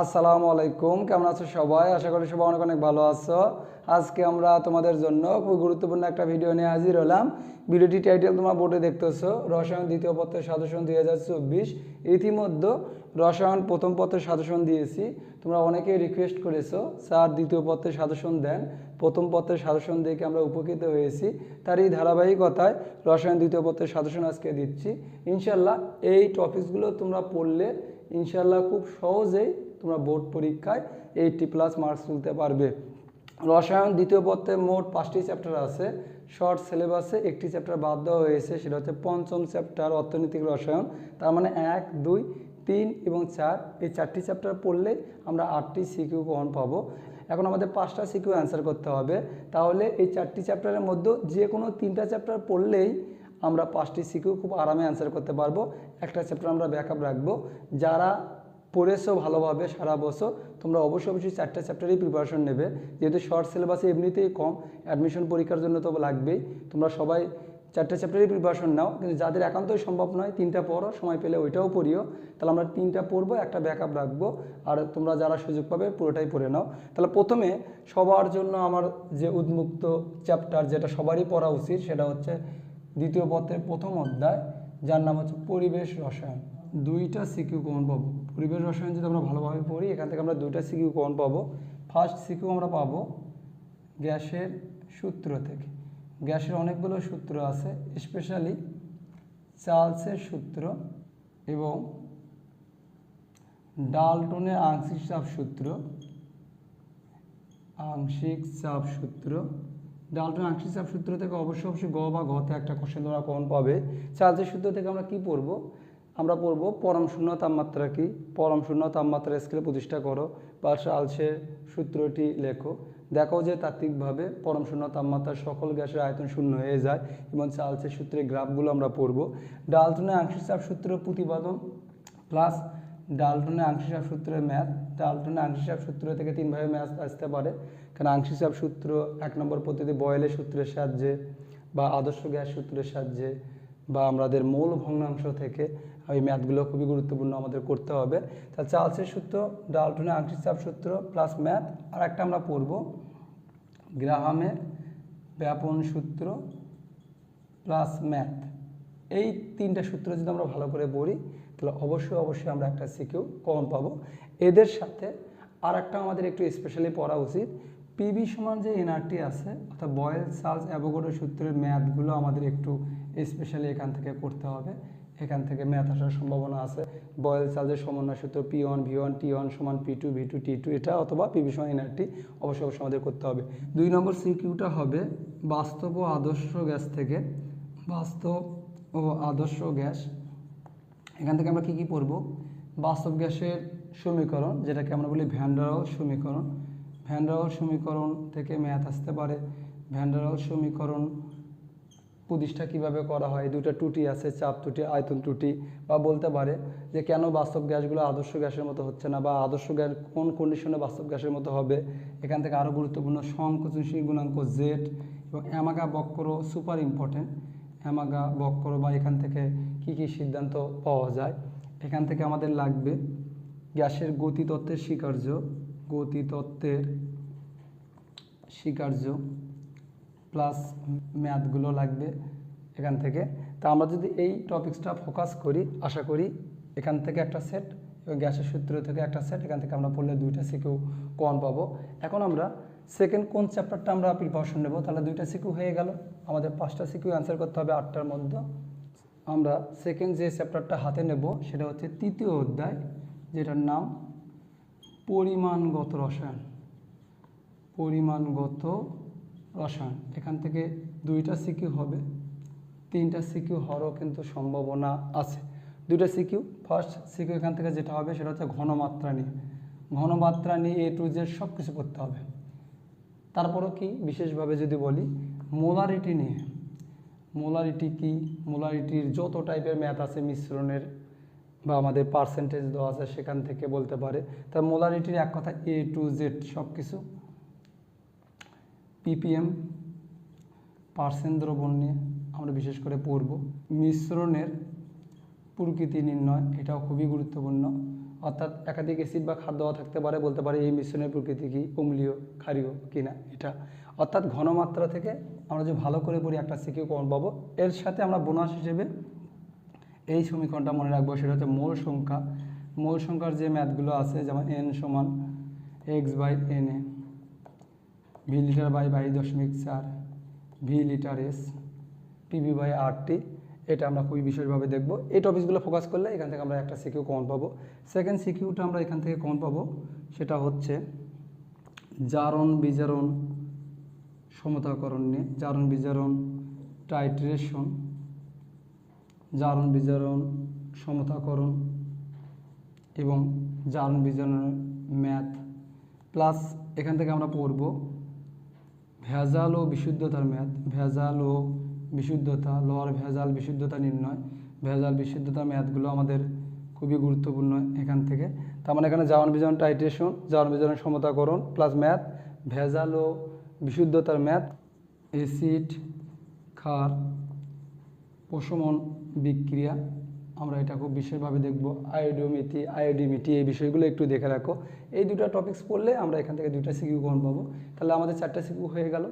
আসসালামু আলাইকুম, কেমন আছো সবাই? আশা করি সবাই অনেক অনেক ভালো আছো। আজকে আমরা তোমাদের জন্য খুব গুরুত্বপূর্ণ একটা ভিডিও নিয়ে হাজির হলাম। ভিডিওটি টাইটেল তোমরা বোর্ডে দেখতেছো, রসায়ন দ্বিতীয় পত্রের সাজেশন দুই হাজার চব্বিশ। ইতিমধ্যে রসায়ন প্রথম পত্রের সাজেশন দিয়েছি। তোমরা অনেকেই রিকোয়েস্ট করেছ, স্যার দ্বিতীয় পত্রের সাজেশন দেন। প্রথম পত্রের সাজেশন দেখে আমরা উপকৃত হয়েছি? তার এই ধারাবাহিকতায় রসায়ন দ্বিতীয় পত্রের সাজেশন আজকে দিচ্ছি। ইনশাল্লাহ এই টপিকসগুলো তোমরা পড়লে ইনশাল্লাহ খুব সহজেই তোমরা বোর্ড পরীক্ষায় এইটটি প্লাস মার্কস তুলতে পারবে। রসায়ন দ্বিতীয় পত্রে মোট পাঁচটি চ্যাপ্টার আছে। শর্ট সিলেবাসে একটি চ্যাপ্টার বাদ দেওয়া হয়েছে, সেটা হচ্ছে পঞ্চম চ্যাপ্টার অর্থনৈতিক রসায়ন। তার মানে এক, দুই, তিন এবং চার, এই চারটি চ্যাপ্টার পড়লে আমরা আটটি সিকিউ গ্রহণ পাবো। এখন আমাদের পাঁচটা সিকিউ অ্যান্সার করতে হবে। তাহলে এই চারটি চ্যাপ্টারের মধ্যে যে কোনো তিনটা চ্যাপ্টার পড়লেই আমরা পাঁচটি সিকিউ খুব আরামে অ্যান্সার করতে পারব। একটা চ্যাপ্টার আমরা ব্যাকআপ রাখব। যারা পড়েছো ভালোভাবে সারা বছর, তোমরা অবশ্যই অবশ্যই চারটা চ্যাপ্টারই প্রিপারেশন নেবে। যেহেতু শর্ট সিলেবাসে এমনিতেই কম অ্যাডমিশন পরীক্ষার জন্য তো লাগবেই। তোমরা সবাই চারটে চ্যাপ্টারই প্রিপারেশন নাও, কিন্তু যাদের একান্তই সম্ভব নয়, তিনটা পড়ো, সময় পেলে ওইটাও পড়িও। তাহলে আমরা তিনটা পড়ব, একটা ব্যাকআপ রাখব, আর তোমরা যারা সুযোগ পাবে পুরোটাই পড়ে নাও। তাহলে প্রথমে সবার জন্য আমার যে উন্মুক্ত চ্যাপ্টার যেটা সবারই পড়া উচিত, সেটা হচ্ছে দ্বিতীয় পথের প্রথম অধ্যায়, যার নাম হচ্ছে পরিবেশ রসায়ন। দুইটা সিকিউ কমন পাবো। পরিবেশ রসায়ন যদি আমরা ভালোভাবে পড়ি, এখান থেকে আমরা দুইটা সিকিউ কমন পাবো। ফার্স্ট সিকিউ আমরা পাবো গ্যাসের সূত্র থেকে। গ্যাসের অনেকগুলো সূত্র আছে স্পেশালি চার্লসের সূত্র এবং ডালটনের আংশিক চাপ সূত্র, আংশিক চাপ সূত্র। ডালটন আংশিক চাপ সূত্র থেকে অবশ্যই অবশ্যই গ বা ঘতে একটা কোশ্চেন তোমরা কমন পাবে। চার্লসের সূত্র থেকে আমরা কি পড়ব? আমরা পড়ব পরম শূন্য তাপমাত্রা কি? পরম শূন্য তাপমাত্রা স্কেলে প্রতিষ্ঠা করো। বা চার্লসের সূত্রটি লেখো। দেখো যে তাত্ত্বিকভাবে পরম শূন্য তাপমাত্রা সকল গ্যাসের আয়তন শূন্য হয়ে যায় এবং চার্লসের সূত্রের গ্রাফগুলো আমরা পড়ব। ডালটনের আংশিক চাপ সূত্র প্রতিপাদন প্লাস ডালটনের আংশিক চাপ সূত্রের ম্যাথ ডালটনের আংশিক চাপ সূত্র থেকে তিনভাবে ম্যাথ আসতে পারে। কারণ আংশিক চাপ সূত্র এক নম্বর পদ্ধতি বয়েলের সূত্রের সাহায্যে বা আদর্শ গ্যাস সূত্রের সাহায্যে বা আমাদের মূল ভগ্নাংশ থেকে এই ম্যাথগুলো খুবই গুরুত্বপূর্ণ আমাদের করতে হবে। তাহলে চার্লসের সূত্র, ডালটনের আংশিক চাপ সূত্র প্লাস ম্যাথ আর একটা আমরা পড়ব। গ্রাহামের ব্যাপন সূত্র প্লাস ম্যাথ এই তিনটা সূত্র যদি আমরা ভালো করে পড়ি, তাহলে অবশ্যই অবশ্যই আমরা একটা সিকিউ কমন পাবো। এদের সাথে আর একটা আমাদের একটু স্পেশালি পড়া উচিত পিবি সমান যে এনআরটি আছে, অর্থাৎ বয়েল সালস অ্যাভোগাড্রো সূত্রের ম্যাথগুলো আমাদের একটু স্পেশালি এখান থেকে করতে হবে। এখান থেকে ম্যাথ আসার সম্ভাবনা আছে। বয়েল সালসের সমন্বয় সূত্র P one V one T one সমান P two V two T two এটা অথবা পিবি সমান এনআরটি অবশ্যই অবশ্যই আমাদের করতে হবে। দুই নম্বর সিকিউটা হবে বাস্তব ও আদর্শ গ্যাস থেকে। বাস্তব ও আদর্শ গ্যাস। এখান থেকে আমরা কি কি পড়ব? বাস্তব গ্যাসের সমীকরণ, যেটাকে আমরা বলি ভ্যান্ডারল সমীকরণ। ভ্যান্ডারল সমীকরণ থেকে ম্যাথ আসতে পারে। ভ্যান্ডারল সমীকরণ প্রতিষ্ঠা কীভাবে করা হয়? দুটো টুটি আছে, চাপ টুটি আয়তন টুটি বা বলতে পারে যে কেন বাস্তব গ্যাসগুলো আদর্শ গ্যাসের মতো হচ্ছে না, বা আদর্শ গ্যাস কোন কন্ডিশনে বাস্তব গ্যাসের মতো হবে? এখান থেকে আরও গুরুত্বপূর্ণ, সংকোচনশীল গুণাঙ্ক জেড এবং অ্যামাগা বক্র সুপার ইম্পর্টেন্ট অ্যামাগা বক্র বা এখান থেকে কি কি সিদ্ধান্ত পাওয়া যায়? এখান থেকে আমাদের লাগবে গ্যাসের গতিতত্ত্বের স্বীকার্য। গতিতত্ত্বের স্বীকার্য প্লাস ম্যাথগুলো লাগবে এখান থেকে। তা আমরা যদি এই টপিক্সটা ফোকাস করি, আশা করি এখান থেকে একটা সেট এবং গ্যাসের সূত্র থেকে একটা সেট এখান থেকে আমরা পড়লে দুইটা সিকিউ কন পাবো। এখন আমরা সেকেন্ড কোন চ্যাপ্টারটা আমরা প্রিপারেশন নেব? তাহলে দুইটা সিকিউ হয়ে গেল। আমাদের পাঁচটা সিকিউ অ্যান্সার করতে হবে আটটার মধ্যে। আমরা সেকেন্ড যে চ্যাপ্টারটা হাতে নেব, সেটা হচ্ছে তৃতীয় অধ্যায়, যেটার নাম পরিমাণগত রসায়ন। পরিমাণগত রসায়ন। এখান থেকে দুইটা সিকিউ হবে। তিনটা সিকিউ হওয়ারও কিন্তু সম্ভাবনা আছে। দুইটা সিকিউ। ফার্স্ট সিকিউ এখান থেকে যেটা হবে সেটা হচ্ছে ঘনমাত্রা নিয়ে। ঘনমাত্রা নিয়ে এ টু জেড সব কিছু করতে হবে। তারপরও কি? বিশেষভাবে যদি বলি মোলারিটি নিয়ে। মোলারিটি কি? মোলারিটির যত টাইপের ম্যাথ আছে, মিশ্রণের বা আমাদের পার্সেন্টেজ দেওয়া আছে সেখান থেকে বলতে পারে। তা মোলারিটির এক কথা এ টু জেড সব কিছু পিপিএম পার্সেন্ট দ্রবণ নিয়ে আমরা বিশেষ করে পড়ব। মিশ্রণের প্রকৃতি নির্ণয়, এটাও খুবই গুরুত্বপূর্ণ। অর্থাৎ একাধিক অ্যাসিড বা খাদ্য থাকতে পারে, বলতে পারে এই মিশ্রণের প্রকৃতি কি, অম্লীয়, ক্ষারীয় কিনা এটা। অর্থাৎ ঘনমাত্রা থেকে আমরা যে ভালো করে পড়ি একটা সিকিউ কমন পাবো। এর সাথে আমরা বোনাস হিসেবে এই সমীকরণটা মনে রাখব, সেটা হচ্ছে মোল সংখ্যা। মোল সংখ্যার যে ম্যাথগুলো আছে, যেমন এন সমান X by N A V litre by by দশমিক চার V litre S PB by RT এটা আমরা খুবই বিশেষভাবে দেখব। এই টপিকসগুলো ফোকাস করলে এখান থেকে আমরা একটা সিকিউ কমন পাবো। সেকেন্ড সিকিউটা আমরা এখান থেকে কমন পাবো, সেটা হচ্ছে জারণ বিজারণ সমতাকরণ নিয়ে, জারণ বিজারণ টাইট্রেশন জারণ বিজারণ, সমতাকরণ এবং জারণ বিজারণের ম্যাথ। প্লাস এখান থেকে আমরা পড়ব ভেজাল ও বিশুদ্ধতার ম্যাথ। ভেজাল ও বিশুদ্ধতা লোয়ার ভেজাল, বিশুদ্ধতা নির্ণয়। ভেজাল, বিশুদ্ধতা ম্যাথগুলো আমাদের খুবই গুরুত্বপূর্ণ এখান থেকে। তার মানে এখানে জারণ বিজারণ টাইট্রেশন জারণ বিজারণ সমতাকরণ প্লাস ম্যাথ, ভেজাল ও বিশুদ্ধতার ম্যাথ অ্যাসিড খার প্রশমন বিক্রিয়া, আমরা এটা খুব বিশেষভাবে দেখব। আয়োডোমিতি আয়োডিমিটি এই বিষয়গুলো একটু দেখে রাখো। এই দুটো টপিকস পড়লে আমরা এখান থেকে দুইটা সিকিউ কমন পাবো। তাহলে আমাদের চারটা সিকিউ হয়ে গেল।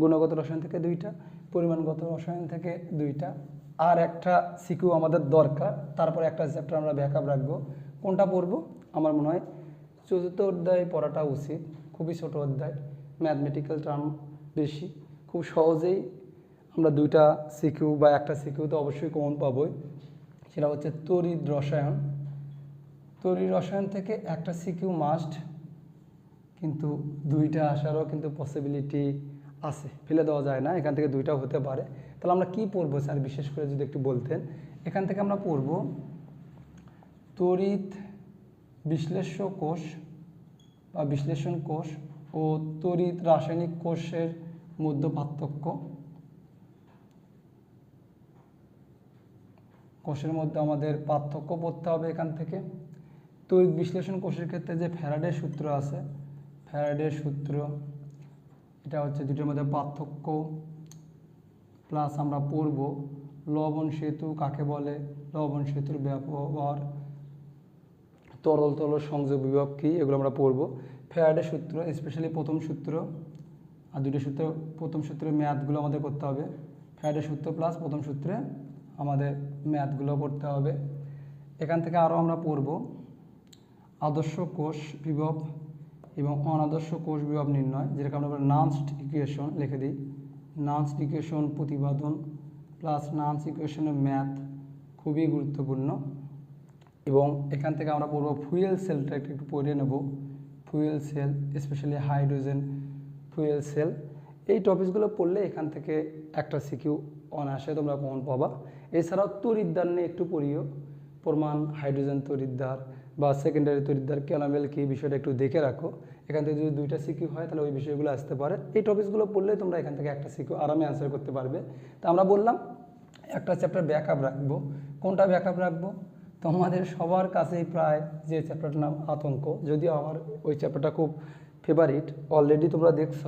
গুণগত রসায়ন থেকে দুইটা, পরিমাণগত রসায়ন থেকে দুইটা। আর একটা সিকিউ আমাদের দরকার। তারপর একটা চ্যাপ্টার আমরা ব্যাকআপ রাখব। কোনটা পড়ব? আমার মনে হয় চতুর্থ অধ্যায় পড়াটা উচিত। খুবই ছোট অধ্যায়। ম্যাথমেটিক্যাল টার্ম বেশি। খুব সহজেই আমরা দুইটা সিকিউ বা একটা সিকিউ তো অবশ্যই কমন পাবোই। সেটা হচ্ছে তড়িৎ রসায়ন। তড়িৎ রসায়ন থেকে একটা সিকিউ মাস্ট কিন্তু দুইটা আসারও কিন্তু পসিবিলিটি আছে। ফেলে দেওয়া যায় না, এখান থেকে দুইটাও হতে পারে। তাহলে আমরা কি পড়ব স্যার, বিশেষ করে যদি একটু বলতেন? এখান থেকে আমরা পড়ব তড়িৎ বিশ্লেষ্য কোষ বা বিশ্লেষণ কোষ ও তড়িৎ রাসায়নিক কোষের মধ্যে পার্থক্য কোষের মধ্যে আমাদের পার্থক্য পড়তে হবে এখান থেকে। তড়িৎ বিশ্লেষণ কোষের ক্ষেত্রে যে ফ্যারাডের সূত্র আছে, ফ্যারাডের সূত্র, এটা হচ্ছে দুটোর মধ্যে পার্থক্য। প্লাস আমরা পড়ব লবণ সেতু কাকে বলে? লবণ সেতুর ব্যবহার। তরল তরল সংযোগ বিভব কী? এগুলো আমরা পড়ব। ফ্যারাডের সূত্র স্পেশালি প্রথম সূত্র। আর দুটো সূত্র, প্রথম সূত্রের ম্যাথগুলো আমাদের করতে হবে। ফ্যারাডের সূত্র প্লাস প্রথম সূত্রে আমাদের ম্যাথগুলো করতে হবে। এখান থেকে আরও আমরা পড়ব। আদর্শ কোষ বিভব এবং অনাদর্শ কোষ বিভব নির্ণয়, যেটাকে আমরা নান্সড ইকুয়েশন লিখে দিই। নান্সড ইকুয়েশন প্রতিপাদন প্লাস নান্স ইকুয়েশনের ম্যাথ খুবই গুরুত্বপূর্ণ। এবং এখান থেকে আমরা পড়ব ফুয়েল সেলটা একটু একটু পড়ে নেব। Fuel cell specially hydrogen fuel cell এই টপিকসগুলো পড়লে এখান থেকে একটা সিকিউ অনায়াসে তোমরা কমন পাবা। এছাড়াও তরিদ্দার নিয়ে একটু পড়িও। প্রমাণ, হাইড্রোজেন তরিদ্দার বা সেকেন্ডারি তরিদ্দার ক্যালামেল কী বিষয়টা একটু দেখে রাখো। এখান থেকে যদি দুইটা সিকিউ হয়, তাহলে ওই বিষয়গুলো আসতে পারে। এই টপিকসগুলো পড়লে তোমরা এখান থেকে একটা সিকিউ আরামে অ্যান্সার করতে পারবে। তা আমরা বললাম, একটা চ্যাপ্টার ব্যাকআপ রাখব। কোনটা ব্যাকআপ রাখব? তোমাদের সবার কাছেই প্রায় যে চ্যাপ্টারটার নাম আতঙ্ক, যদিও আমার ওই চ্যাপ্টারটা খুব ফেভারিট অলরেডি তোমরা দেখছ।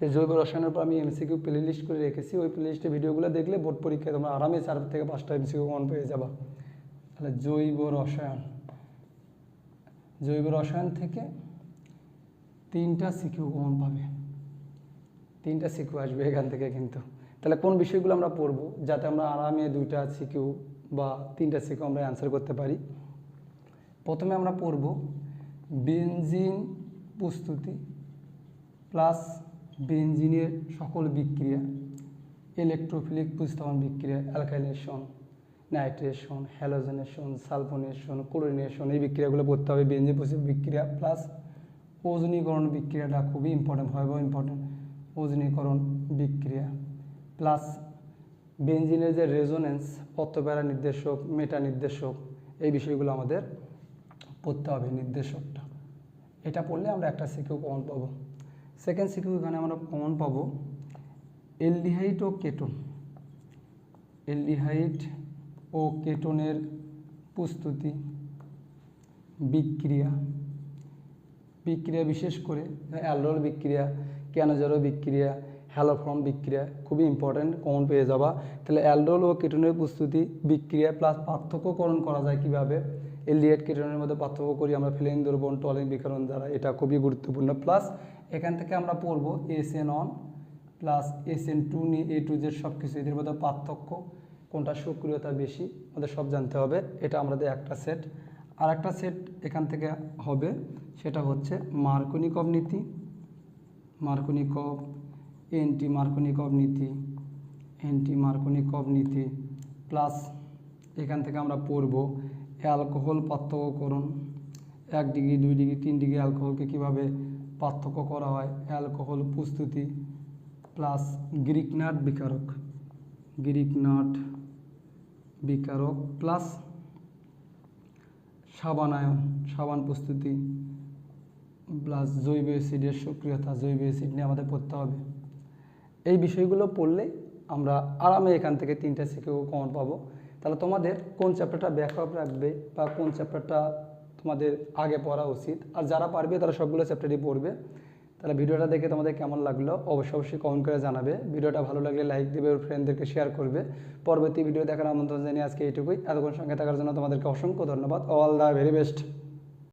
যে জৈব রসায়নের উপর আমি এমসিকিউ প্লে লিস্ট করে রেখেছি, ওই প্লে লিস্টে ভিডিওগুলো দেখলে বোর্ড পরীক্ষায় তোমরা আরামে চার থেকে পাঁচটা এমসিকিউ মন পেয়ে যাবা। তাহলে জৈব রসায়ন। জৈব রসায়ন থেকে তিনটা সিকিউ কমন পাবে। তিনটা সিকিউ আসবে এখান থেকে কিন্তু। তাহলে কোন বিষয়গুলো আমরা পড়ব? যাতে আমরা আরামে দুইটা সিকিউ বা তিনটা সিকিউ আমরা অ্যান্সার করতে পারি। প্রথমে আমরা পড়ব, বেনজিন প্রস্তুতি প্লাস বেনজিনের সকল বিক্রিয়া ইলেকট্রোফিলিক প্রতিস্থাপন বিক্রিয়া alkylation nitration halogenation sulphonation chlorination এই বিক্রিয়াগুলো পড়তে হবে। প্রস্তুতি বিক্রিয়া প্লাস ওজনীকরণ বিক্রিয়াটা খুবই ইম্পর্টেন্ট ভয়াবহ ইম্পর্টেন্ট ওজনীকরণ বিক্রিয়া প্লাস বেঞ্জিনের যে রেজোনেন্স পত্রপ্যারা নির্দেশক মেটা নির্দেশক, এই বিষয়গুলো আমাদের পড়তে হবে নির্দেশকটা। এটা পড়লে আমরা একটা কমন পাবো। সেকেন্ড সিকিউ এখানে আমরা কমন পাবো। এলডিহাইড ও কেটন এলডিহাইড ও কেটনের প্রস্তুতি, বিক্রিয়া। বিক্রিয়া বিশেষ করে অ্যালডোল বিক্রিয়া ক্যানোজারো বিক্রিয়া, হ্যালোফর্ম বিক্রিয়া, খুবই ইম্পর্ট্যান্ট কমন পেয়ে যাবা। তাহলে অ্যালডোল ও কেটনের প্রস্তুতি, বিক্রিয়া প্লাস পার্থক্যকরণ করা যায় কীভাবে? এলিয়েট কিরণের মধ্যে পার্থক্য করি, আমরা ফিলেন দুর্বন টলিং বিকরণ দ্বারা। এটা খুবই গুরুত্বপূর্ণ। প্লাস এখান থেকে আমরা পড়ব S N one plus S N two নিয়ে এ টু জেড সব কিছু এদের মধ্যে পার্থক্য, কোনটা সক্রিয়তা বেশি, আমাদের সব জানতে হবে। এটা আমাদের একটা সেট আর একটা সেট এখান থেকে হবে, সেটা হচ্ছে মার্কনিকভ নীতি। মার্কনিকভ এন্টি মার্কনিকভ নীতি অ্যান্টি মার্কনিকভ নীতি। প্লাস এখান থেকে আমরা পড়ব অ্যালকোহল পার্থক্যকরণ। এক ডিগ্রি, দুই ডিগ্রি, তিন ডিগ্রি অ্যালকোহলকে কীভাবে পার্থক্য করা হয়, অ্যালকোহল প্রস্তুতি প্লাস গ্রিক নাট বিকারক। গ্রিক নাট বিকারক প্লাস সাবানায়ন, সাবান প্রস্তুতি প্লাস জৈব অ্যাসিডের সক্রিয়তা, জৈব অ্যাসিড নিয়ে আমাদের পড়তে হবে। এই বিষয়গুলো পড়লে আমরা আরামে এখান থেকে তিনটা শিখেও কমন পাবো। তাহলে তোমাদের কোন চ্যাপ্টারটা ব্যাকআপ রাখবে বা কোন চ্যাপ্টারটা তোমাদের আগে পড়া উচিত। আর যারা পারবে, তারা সবগুলো চ্যাপ্টারই পড়বে। তাহলে ভিডিওটা দেখে তোমাদের কেমন লাগল? অবশ্যই অবশ্যই কমেন্ট করে জানাবে। ভিডিওটা ভালো লাগলে লাইক দেবে, ওর ফ্রেন্ডদেরকে শেয়ার করবে। পরবর্তী ভিডিও দেখার আমন্ত্রণ জানিয়ে আজকে এইটুকুই। এতক্ষণ সঙ্গে থাকার জন্য তোমাদেরকে অসংখ্য ধন্যবাদ। All the very best